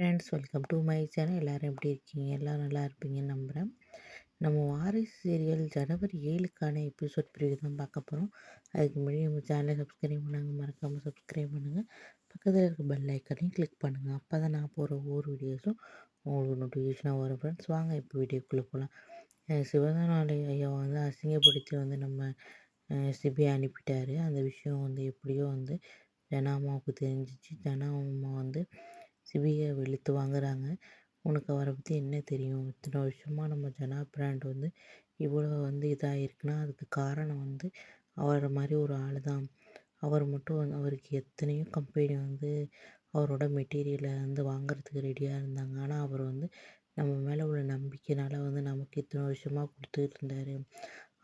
Friends welcome to my channel. எல்லோரும் எப்படி இருக்கீங்க? எல்லோரும் நல்லா இருப்பீங்கன்னு நம்புகிறேன் நம்ம வாரிசு சீரியல் ஜனவரி ஏழுக்கான எபிசோட் பிரிவு தான் பார்க்க போகிறோம் அதுக்கு முன்னாடி நம்ம சேனலை சப்ஸ்கிரைப் பண்ணாங்க மறக்காமல் சப்ஸ்கிரைப் பண்ணுங்கள் பக்கத்தில் இருக்க பெல் ஐக்கனையும் கிளிக் பண்ணுங்கள் அப்போ தான் நான் போகிற ஒவ்வொரு வீடியோஸும் உங்களுக்கு நோட்டிஃபிகேஷனாக வரும் ஃப்ரெண்ட்ஸ் வாங்க இப்போ வீடியோக்குள்ளே போகலாம் சிவதானாலி ஐயா வந்து அசிங்கப்படுத்தி வந்து நம்ம சிபி அனுப்பிட்டார். அந்த விஷயம் வந்து எப்படியோ வந்து ஜனாமாவுக்கு தெரிஞ்சிச்சு. ஜனாமா வந்து சிபியை வெளுத்து வாங்குறாங்க. உனக்கு அவரை பற்றி என்ன தெரியும்? இத்தனை வருஷமாக நம்ம ஜனா பிராண்ட் வந்து இவ்வளோ வந்து இதாக இருக்குன்னா அதுக்கு காரணம் வந்து அவரை மாதிரி ஒரு ஆள் தான் அவர் மட்டும் வந்து அவருக்கு எத்தனையோ கம்பெனி வந்து அவரோட மெட்டீரியலை வந்து வாங்குறதுக்கு ரெடியாக இருந்தாங்க. ஆனால் அவர் வந்து நம்ம மேலே உள்ள நம்பிக்கையினால் வந்து நமக்கு இத்தனை வருஷமாக கொடுத்துட்டு இருந்தார்.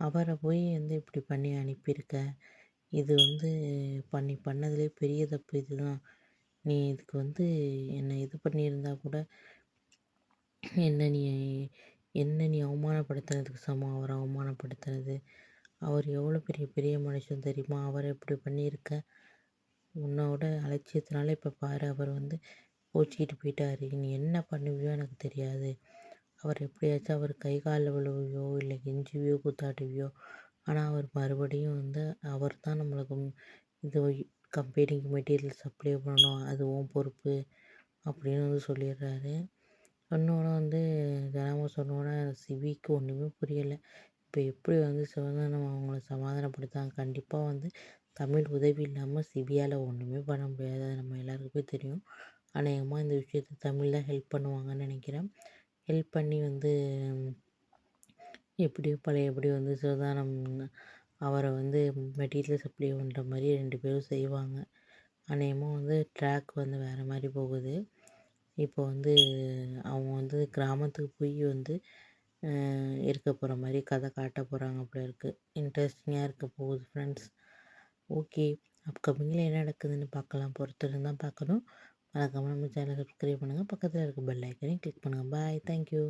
அவரை போய் வந்து இப்படி பண்ணி அனுப்பியிருக்க? இது வந்து பண்ணி பண்ணதுலேயே பெரிய தப்பு இதுதான். நீ இதுக்கு வந்து என்னை இது பண்ணியிருந்தா கூட என்ன நீ என்ன நீ அவமானப்படுத்தினதுக்கு சமம்? அவரை அவமானப்படுத்துனது. அவர் எவ்வளோ பெரிய பெரிய மனுஷன் தெரியுமா? அவரை இப்படி பண்ணியிருக்க? உன்னோட அலட்சியத்தினால இப்போ பாரு அவர் வந்து கோச்சிக்கிட்டு போயிட்டார். நீ என்ன பண்ணுவியோ எனக்கு தெரியாது. அவர் எப்படியாச்சும் அவர் கை காலில் விழுவியோ இல்லை கெஞ்சுவியோ குத்தாட்டுவியோ ஆனால் அவர் மறுபடியும் வந்து அவர் தான் நம்மளுக்கு இது கம்பெனிக்கு மெட்டீரியல் சப்ளை பண்ணணும் அது உன் பொறுப்பு அப்படின்னு வந்து சொல்லிடுறாரு. இன்னொன்று வந்து தினமும் சொன்னோன்னே சிவிக்கு ஒன்றுமே புரியலை. இப்போ எப்படி வந்து சிவகானம் அவங்கள சமாதானப்படுத்தாங்க கண்டிப்பாக வந்து தமிழ் உதவி இல்லாமல் சிவியால் ஒன்றுமே பண்ண முடியாது. அது நம்ம எல்லாருக்குமே தெரியும். அநேகமாக இந்த விஷயத்த தமிழ் தான் ஹெல்ப் பண்ணுவாங்கன்னு நினைக்கிறேன். ஹெல்ப் பண்ணி வந்து எப்படியோ பழையபடி வந்து சிவதானம் அவரை வந்து மெட்டீரியல் சப்ளை பண்ணுற மாதிரி ரெண்டு பேரும் செய்வாங்க. அநேகமாக வந்து ட்ராக் வந்து வேறு மாதிரி போகுது. இப்போ வந்து அவங்க வந்து கிராமத்துக்கு போய் வந்து இருக்க போகிற மாதிரி கதை காட்ட போகிறாங்க அப்படி இருக்குது இன்ட்ரெஸ்டிங்காக இருக்க போகுது ஃப்ரெண்ட்ஸ் ஓகே அப்கமிங்கில் என்ன நடக்குதுன்னு பார்க்கலாம். பொறுத்திருந்து தான் பார்க்கணும். மறக்காமல் நம்ம சேனலை சப்ஸ்கிரைப் பண்ணுங்கள் பக்கத்தில் இருக்க பெல் ஐக்கனையும் கிளிக் பண்ணுங்கள் பாய் தேங்க்யூ